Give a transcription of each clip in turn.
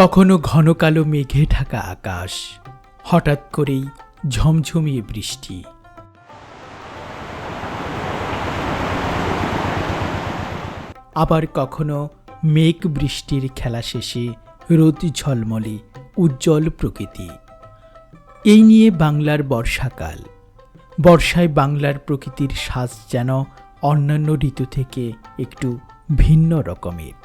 কখনো ঘন কালো মেঘে ঢাকা আকাশ। হঠাৎ করেই ঝমঝমিয়ে বৃষ্টি। আবার কখনো মেঘ বৃষ্টির খেলা শেষে রোদ ঝলমলে উজ্জ্বল প্রকৃতি। এই নিয়ে বাংলার বর্ষাকাল। বর্ষায় বাংলার প্রকৃতির সাজ যেন অন্যান্য ঋতু থেকে একটু ভিন্ন রকমের।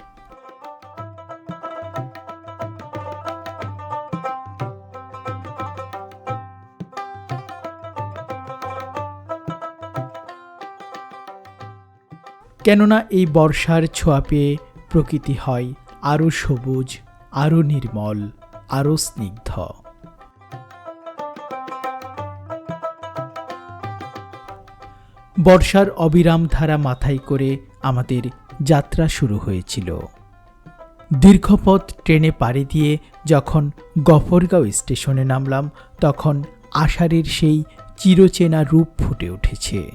কেননা এই বর্ষার ছোঁয়া পেয়ে প্রকৃতি হয় আরও সবুজ আরও নির্মল আরও স্নিগ্ধ। বর্ষার অবিরাম ধারা মাথায় করে আমাদের যাত্রা শুরু হয়েছিল। দীর্ঘপথ ট্রেনে পাড়ি দিয়ে যখন গফরগাঁও স্টেশনে নামলাম, তখন আষাঢ়ের সেই চিরচেনা রূপ ফুটে উঠেছে।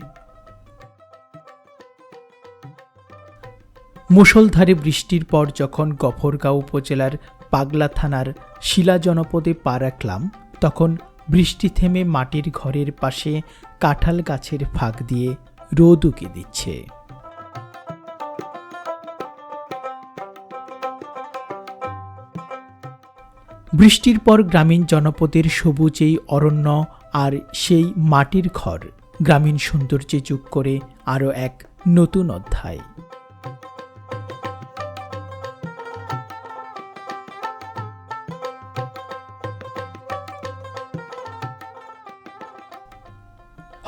মুষলধারে বৃষ্টির পর যখন গফরগাঁও উপজেলার পাগলা থানার শিলা জনপদে পা রাখলাম, তখন বৃষ্টি থেমে মাটির ঘরের পাশে কাঁঠাল গাছের ফাঁক দিয়ে রোদ উকে দিচ্ছে। বৃষ্টির পর গ্রামীণ জনপদের সবুজ এই অরণ্য আর সেই মাটির ঘর, গ্রামীণ সৌন্দর্যে যোগ করে আরও এক নতুন অধ্যায়।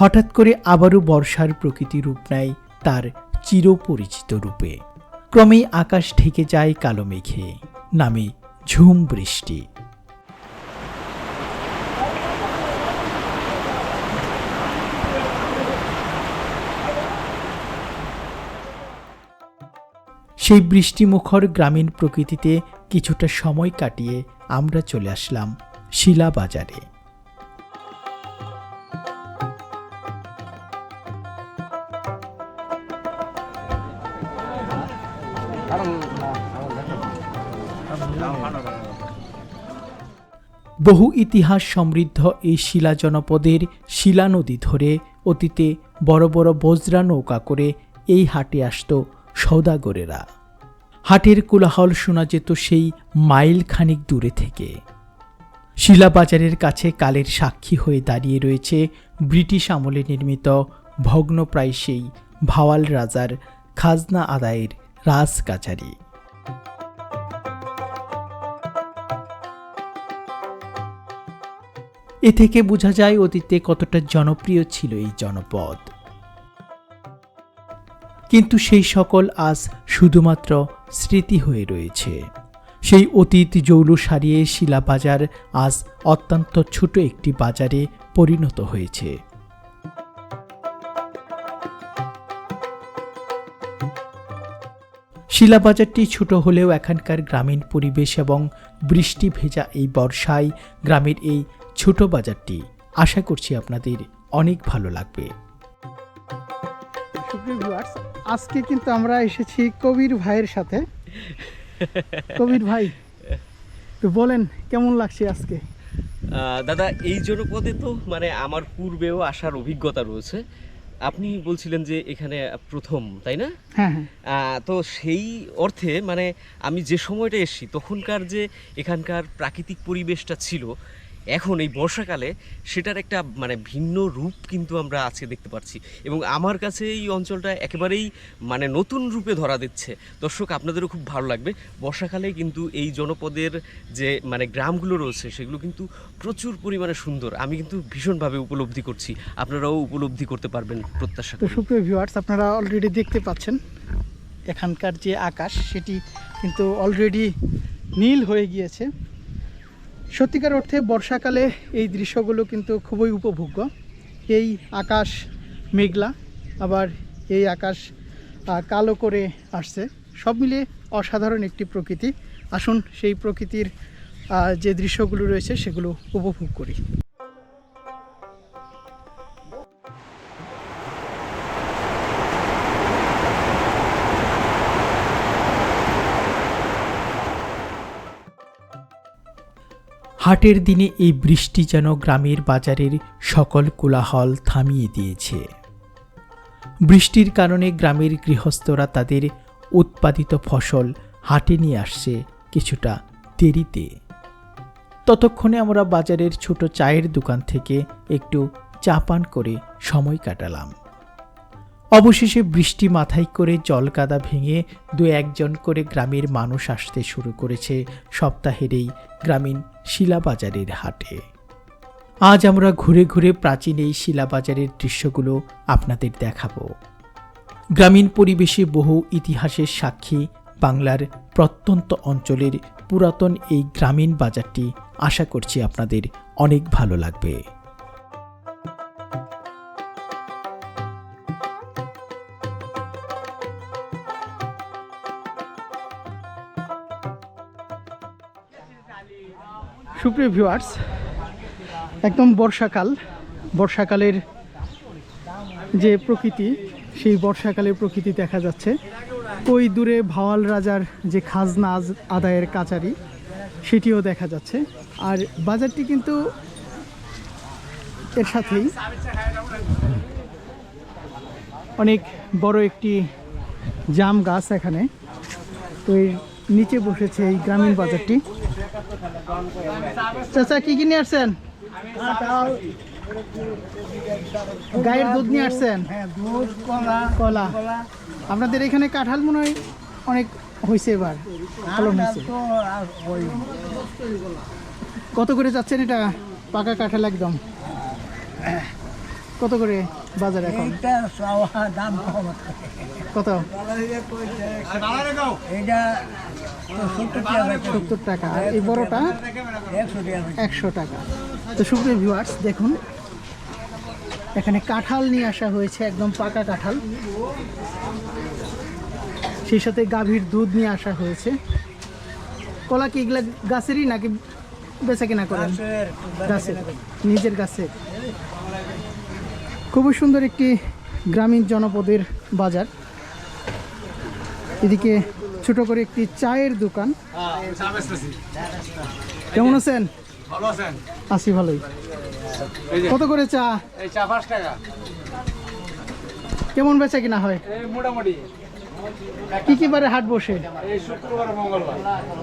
হঠাৎ করে আবারও বর্ষার প্রকৃতি রূপ নেয় তার চিরপরিচিত রূপে। ক্রমেই আকাশ ঢেকে যায় কালো মেঘে, নামে ঝুম বৃষ্টি। সেই বৃষ্টিমুখর গ্রামীণ প্রকৃতিতে কিছুটা সময় কাটিয়ে আমরা চলে আসলাম শিলা বাজারে বহু ইতিহাস সমৃদ্ধ এই শিলা জনপদের শিলা নদী ধরে অতীতে বড় বড় বজ্রা নৌকা করে এই হাটে আসত সৌদাগরেরা। হাটের কোলাহল শোনা যেত সেই মাইল খানিক দূরে থেকে। শিলাবাজারের কাছে কালের সাক্ষী হয়ে দাঁড়িয়ে রয়েছে ব্রিটিশ আমলে নির্মিত ভগ্নপ্রায় সেই ভাওয়াল রাজার খাজনা আদায়ের রাজকাচারি এ থেকে বোঝা যায় অতীতে কতটা জনপ্রিয় ছিল এই জনপদ। কিন্তু সেই সকল আজ শুধুমাত্র স্মৃতি হয়ে রয়েছে। সেই অতীত জৌল সারিয়ে শিলাবাজার আজ অত্যন্ত ছোট একটি বাজারে পরিণত হয়েছে। শিলাবাজারটি ছোট হলেও এখানকার গ্রামীণ পরিবেশ এবং বৃষ্টি ভেজা এই বর্ষায় গ্রামের এই ছোট বাজারটি আশা করছি আপনাদের অনেক ভালো লাগবে। আজকে কিন্তু আমরা এসেছি কবির ভাইয়ের সাথে। কবির ভাই তো বলেন কেমন লাগছে আজকে? আহ, দাদা এই জনপদে তো মানে আমার পূর্বেও আসার অভিজ্ঞতা রয়েছে। আপনি বলছিলেন যে এখানে প্রথম তাই না? হ্যাঁ হ্যাঁ। তো সেই অর্থে মানে আমি যে সময়টা এসেছি তখনকার যে এখানকার প্রাকৃতিক পরিবেশটা ছিল এখন এই বর্ষাকালে সেটার একটা মানে ভিন্ন রূপ কিন্তু আমরা আজকে দেখতে পাচ্ছি। এবং আমার কাছে এই অঞ্চলটা একেবারেই মানে নতুন রূপে ধরা দিচ্ছে। দর্শক, আপনাদেরও খুব ভালো লাগবে। বর্ষাকালে কিন্তু এই জনপদের যে মানে গ্রামগুলো রয়েছে, সেগুলো কিন্তু প্রচুর পরিমাণে সুন্দর। আমি কিন্তু ভীষণভাবে উপলব্ধি করছি। আপনারাও উপলব্ধি করতে পারবেন প্রত্যাশা সুপ্রিয় ভিউয়ার্স আপনারা অলরেডি দেখতে পাচ্ছেন এখানকার যে আকাশ, সেটি কিন্তু অলরেডি নীল হয়ে গিয়েছে। সত্যিকার অর্থে বর্ষাকালে এই দৃশ্যগুলো কিন্তু খুবই উপভোগ্য। এই আকাশ মেঘলা, আবার এই আকাশ কালো করে আসছে। সব মিলিয়ে অসাধারণ একটি প্রকৃতি। আসুন সেই প্রকৃতির যে দৃশ্যগুলো রয়েছে সেগুলো উপভোগ করি। হাটের দিনে এই বৃষ্টি যেন গ্রামের বাজারের সকল কোলাহল থামিয়ে দিয়েছে। বৃষ্টির কারণে গ্রামের গৃহস্থরা তাদের উৎপাদিত ফসল হাটে নিয়ে আসছে কিছুটা দেরিতে। ততক্ষণে আমরা বাজারের ছোট চায়ের দোকান থেকে একটু চা পান করে সময় কাটালাম। অবশেষে বৃষ্টি মাথায় করে জলকাদা ভেঙে দু একজন করে গ্রামের মানুষ আসতে শুরু করেছে সপ্তাহের এই গ্রামীণ শিলাবাজারের হাটে। আজ আমরা ঘুরে ঘুরে প্রাচীন এই শিলাবাজারের দৃশ্যগুলো আপনাদের দেখাবো। গ্রামীণ পরিবেশে বহু ইতিহাসের সাক্ষী বাংলার প্রত্যন্ত অঞ্চলের পুরাতন এই গ্রামীণ বাজারটি আশা করছি আপনাদের অনেক ভালো লাগবে। সুপ্রিয় ভিউয়ার্স একদম বর্ষাকাল, বর্ষাকালের যে প্রকৃতি, সেই বর্ষাকালের প্রকৃতি দেখা যাচ্ছে। ওই দূরে ভাওয়াল রাজার যে খাজনা আদায়ের কাচারি, সেটিও দেখা যাচ্ছে। আর বাজারটি কিন্তু এর সাথেই। অনেক বড় একটি জাম গাছ এখানে। তো এর নিচে বসেছে এই গ্রামীণ বাজারটি। চাচা, কি কি নিয়ে আসছেন? গায়ের দুধ নিয়ে আসছেন? কলা। আপনাদের এখানে কাঁঠাল মনে হয় অনেক হয়েছে এবার কত করে যাচ্ছেন এটা পাকা কাঁঠাল একদম? কত করে বাজার এখন? দাম কত? এটা সত্তর টাকা আর এই বড়টা? একশো টাকা বেচে। একশো টাকা। তো সুপ্রিয় ভিউয়ার্স দেখুন এখানে কাঁঠাল নিয়ে আসা হয়েছে একদম পাকা কাঁঠাল। সেই সাথে গাভীর দুধ নিয়ে আসা হয়েছে। কলা কি এগুলা গাছেরই নাকি বেচা কিনা করেন? গাছের নিজের গাছের। খুবই সুন্দর একটি গ্রামীণ জনপদের বাজার। এদিকে ছোট করে একটি চায়ের দোকান। কেমন আছেন? আছি ভালোই। কত করে চা? চা পাঁচ টাকা কেমন বেচা কিনা হয়? মোটামুটি কি কি বারে হাট বসে?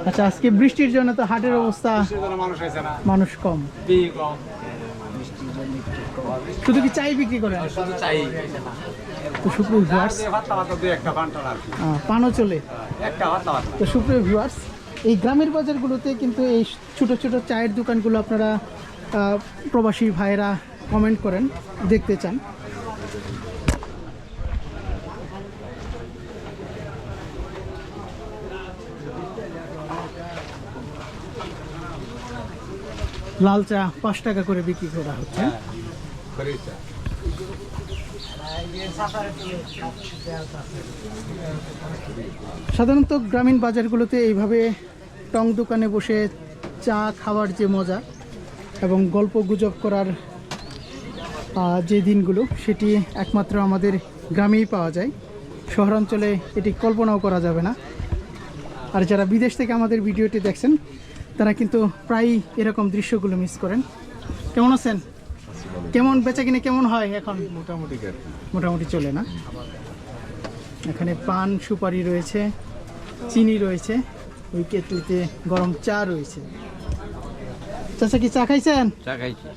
আচ্ছা আজকে বৃষ্টির জন্য তো হাটের অবস্থা মানুষ কম। শুধু কি চাই বিক্রি করেন শুধু চাই। তো সুপ্রিয় ভিউয়ার্স পানও চলে। ভাত তো সুপ্রিয় ভিউয়ার্স এই গ্রামের বাজারগুলোতে কিন্তু এই ছোট ছোট চায়ের দোকানগুলো আপনারা প্রবাসী ভাইয়েরা কমেন্ট করেন দেখতে চান। লাল চা পাঁচ টাকা করে বিক্রি করা হচ্ছে। সাধারণত গ্রামীণ বাজারগুলোতে এইভাবে টং দোকানে বসে চা খাওয়ার যে মজা এবং গল্প গুজব করার যে দিনগুলো, সেটি একমাত্র আমাদের গ্রামেই পাওয়া যায়। শহরাঞ্চলে এটি কল্পনাও করা যাবে না। আর যারা বিদেশ থেকে আমাদের ভিডিওটি দেখছেন, তারা কিন্তু প্রায়ই এরকম দৃশ্যগুলো মিস করেন। কেমন আছেন? কেমন বেচা কিনে কেমন হয় এখন? মোটামুটি মোটামুটি চলে না? এখানে পান সুপারি রয়েছে চিনি রয়েছে ওই কেটলিতে গরম চা রয়েছে। চাচা কি চা খাইছেন? চা খাইছি।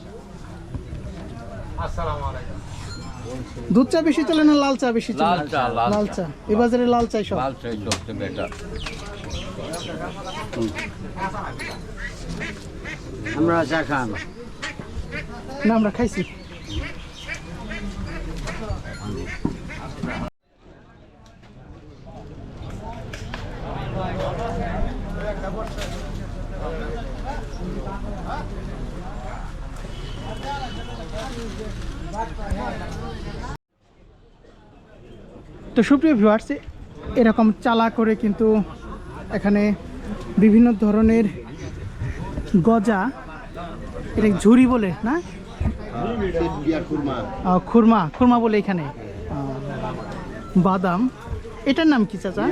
দুধ চা বেশি চলে না লাল চা বেশি চলে? লাল চা, লাল লাল চা। এই বাজারে লাল চাই সব? লাল চাই সবচেয়ে বেটার। আমরা চা খান। না, আমরা খাইছি। তো সুপ্রিয় ভিউয়ার্স এরকম চালা করে কিন্তু এখানে বিভিন্ন ধরনের গজা, এটা ঝুড়ি বলে, না? খুরমা খুরমা বলে এখানে। বাদাম। এটার নাম কি চাচা?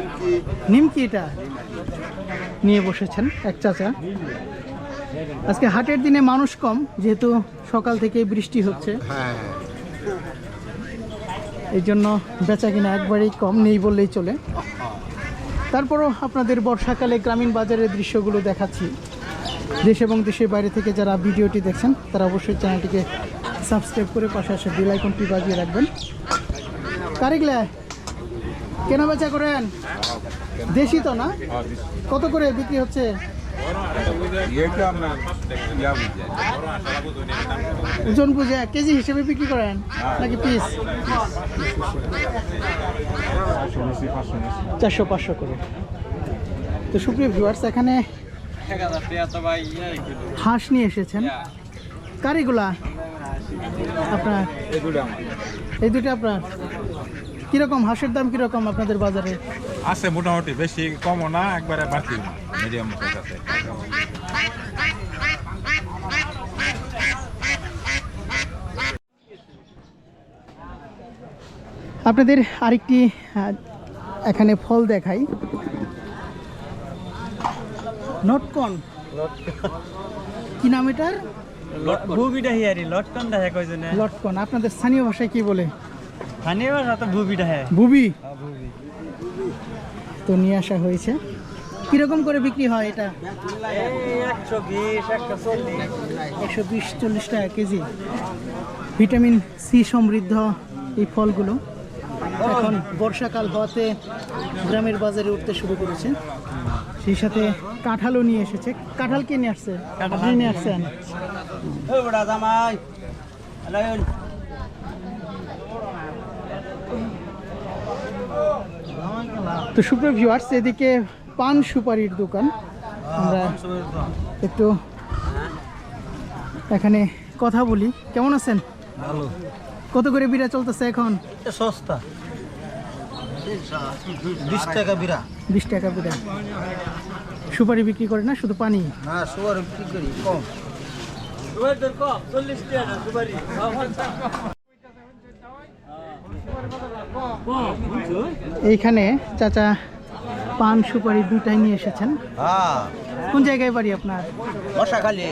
নিমকি এটা? নিয়ে বসেছেন এক চাচা। আজকে হাটের দিনে মানুষ কম, যেহেতু সকাল থেকে বৃষ্টি হচ্ছে। এই জন্য বেচা কিনা একবারেই কম, নেই বললেই চলে। তারপরও আপনাদের বর্ষাকালে গ্রামীণ বাজারের দৃশ্যগুলো দেখাচ্ছি। দেশ এবং দেশের বাইরে থেকে যারা ভিডিওটি দেখছেন, তারা অবশ্যই চ্যানেলটিকে সাবস্ক্রাইব করে পাশে আসে বেল আইকনটি বাজিয়ে রাখবেন। কারিগলা কেনা বেচা করেন? দেশি তো না? কত করে বিক্রি হচ্ছে? ওজন বুঝে কেজি হিসেবে বিক্রি করেন? নাকি পিস? চারশো পাঁচশো করে। তো সুপ্রিয় ভিউয়ার্স এখানে হাঁস নিয়ে এসেছেন। কারিগুলা আপনার? এই দুটো আপনার? কীরকম হাঁসের দাম কীরকম আপনাদের বাজারে? আছে মোটামুটি বেশি কমও না একবারে বাড়তি না মিডিয়াম আছে আপনাদের আরেকটি এখানে ফল দেখাই। নটকন। কি নাম এটার? ভুবিটা হিয়ারি লটকন দেখে কয়জনে? লটকন আপনাদের স্থানীয় ভাষায় কি বলে? স্থানীয় ভাষা তো ভুবিটা হ্যাঁ বুবি তো নিয়ে আসা হয়েছে। কীরকম করে বিক্রি হয় এটা? একশো বিশ চল্লিশ একশো বিশ চল্লিশ টাকা কেজি। ভিটামিন সি সমৃদ্ধ এই ফলগুলো এখন বর্ষাকাল হওয়াতে গ্রামের বাজারে উঠতে শুরু করেছে। সেই সাথে কাঁঠালও নিয়ে এসেছে। কাঁঠাল কে নিয়ে আসছে? আপনি নিয়ে আসছেন? বড়া জামাই। তো সুপ্রিয় ভিউয়ার্স এদিকে পান সুপারির দোকান। আমরা একটু এখানে কথা বলি। কেমন আছেন? ভালো। কত করে বিড়া চলতেছে এখন? সস্তা। বিশ টাকা বিরা। বিশ টাকা বিড়া সুপারি বিক্রি করে না শুধু পানি? না সুয়ার বিক্রি করি কম। সুপারি এইখানে চাচা পান সুপারি দুটাই নিয়ে এসেছেন। হ্যাঁ। কোন জায়গায় বাড়ি আপনার? মশাখালী।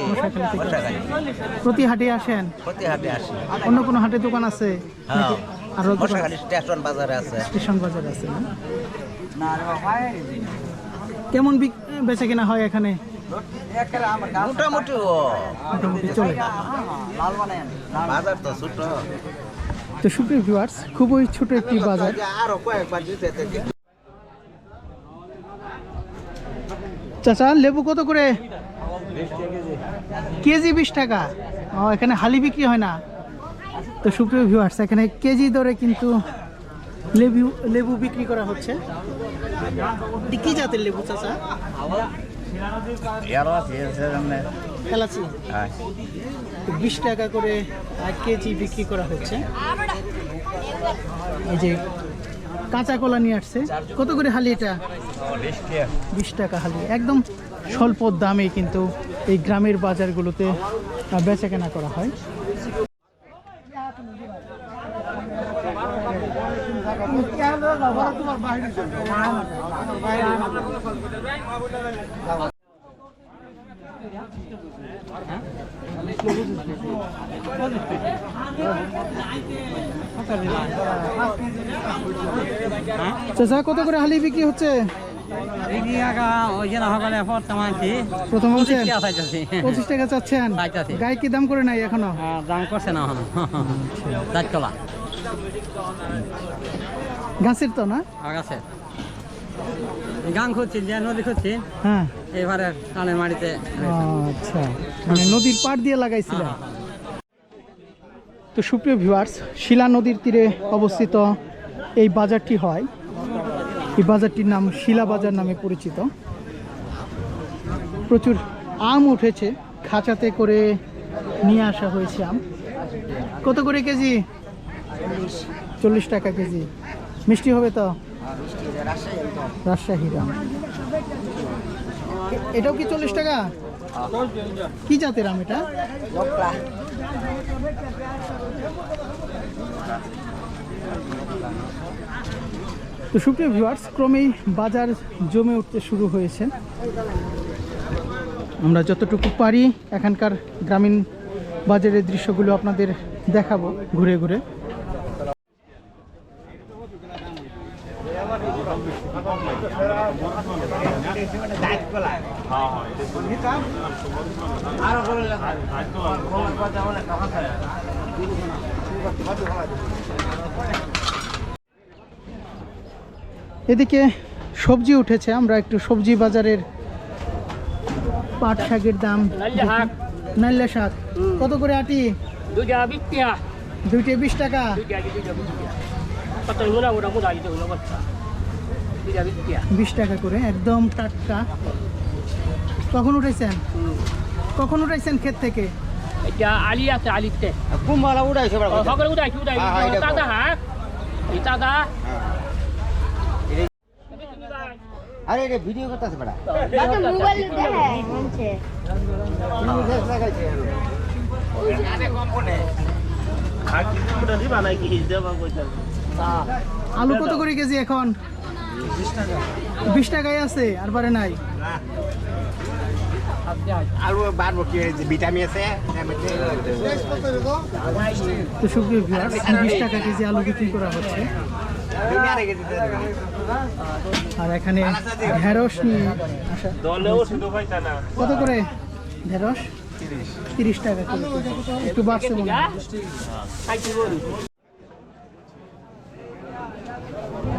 প্রতি হাটে আসেন? প্রতি হাটে আসি। অন্য কোনো হাটে দোকান আছে? নাকি আরও মশাখালী স্টেশন বাজারে আছে। স্টেশন বাজার আছে না? কেমন বিক- বেচা কেনা হয় এখানে? মোটামুটি বাজার তো ছোট। তো সুপ্রিয় ভিউয়ার্স খুবই ছোট একটি বাজার। আরও কয়েকবার চাচা লেবু কত করে? কেজি বিশ টাকা। ও এখানে হালি বিক্রি হয় না। তো সুপ্রিয় ভিউয়ার্স এখানে কেজি দরে কিন্তু লেবু লেবু বিক্রি করা হচ্ছে। কি জাতের লেবু চাচা? এলাচি বিশ টাকা করে এক কেজি বিক্রি করা হচ্ছে। এই যে কাঁচা কলা নিয়ে আসছে। কত করে হালি এটা? বিশ টাকা। হালি। একদম স্বল্প দামে কিন্তু এই গ্রামের বাজারগুলোতে বেচা কেনা করা হয়। চাচা কত করে হালি বিক্রি হচ্ছে? প্রথম পঁচিশ টাকা চাচ্ছেন। গায়ে কি দাম করে নাই এখনও? দাম করছে না এখন। গাছের তো না? আছে গান খুঁজছি যে নদী খুঁজছি হ্যাঁ। এবারে কানের মাটিতে আচ্ছা। মানে নদীর পাড় দিয়ে লাগাইছিলেন তো সুপ্রিয় ভিউয়ার্স শিলা নদীর তীরে অবস্থিত এই বাজারটি হয়। এই বাজারটির নাম শিলা বাজার নামে পরিচিত। প্রচুর আম উঠেছে খাঁচাতে করে নিয়ে আসা হয়েছে আম। কত করে কেজি? চল্লিশ টাকা কেজি। মিষ্টি হবে তো? রাজশাহী আম এটাও কি চল্লিশ টাকা? কি জাতের আম এটা? তো সুপ্রিয় ভিউয়ার্স ক্রমেই বাজার জমে উঠতে শুরু হয়েছে। আমরা যতটুকু পারি এখানকার গ্রামীণ বাজারের দৃশ্যগুলো আপনাদের দেখাবো ঘুরে ঘুরে। এদিকে সবজি উঠেছে আমরা একটু সবজি বাজারের পাট শাকের দাম নাল্লা শাক। কত করে আটি? দুইটা বিশ টাকা। বিশ টাকা? করে একদম টাটকা। কখন উঠেছেন কখন উঠাইছেন ক্ষেত থেকে? এটা আলি আছে আলিতে। সকালে উঠাইছি? উঠাইছি হ্যাঁ, দাদা হ্যাঁ? দাদা আরে এটা ভিডিও করতেছে বেড়া মোবাইল দেখায় মনছে আলু কত করে কেজি এখন? বিশ টাকায় আছে আর বারে নাই। আলু বাড়বো কি ভিটামিন আছে তো বিশ টাকা কেজি আলু বিক্রি করা হচ্ছে। আর এখানে ঢেঁড়স নিয়ে আসা। কত করে ঢেঁড়স? তিরিশ টাকা একটু বাড়ছে মনে হয়।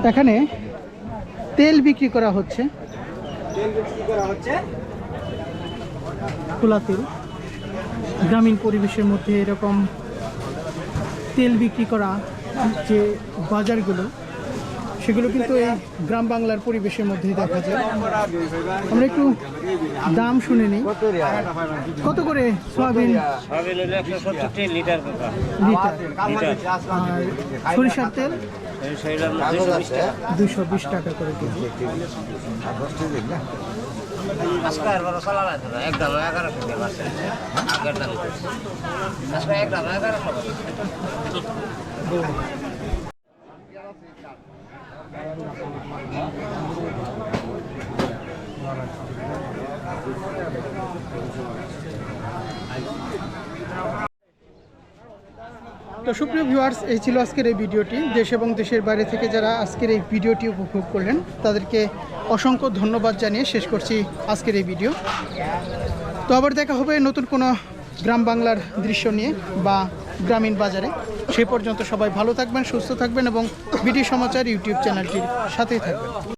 এখানে তেল বিক্রি করা হচ্ছে। খোলা তেল। গ্রামীণ পরিবেশের মধ্যে এরকম তেল বিক্রি করা যে বাজারগুলো সেগুলো কিন্তু এই গ্রাম বাংলার পরিবেশের মধ্যেই দেখা যায়। আমরা একটু দাম শুনে নিই। কত করে সয়াবিন? লিটার। সরিষার তেল? দুশো বিশ টাকা করে কেজি। তো সুপ্রিয় ভিউয়ার্স এই ছিল আজকের এই ভিডিওটি। দেশ এবং দেশের বাইরে থেকে যারা আজকের এই ভিডিওটি উপভোগ করলেন, তাদেরকে অসংখ্য ধন্যবাদ জানিয়ে শেষ করছি আজকের এই ভিডিও। তো আবার দেখা হবে নতুন কোনো গ্রাম বাংলার দৃশ্য নিয়ে বা গ্রামীণ বাজারে। সেই পর্যন্ত সবাই ভালো থাকবেন, সুস্থ থাকবেন এবং বিডি সমাচার ইউটিউব চ্যানেলটির সাথেই থাকবেন।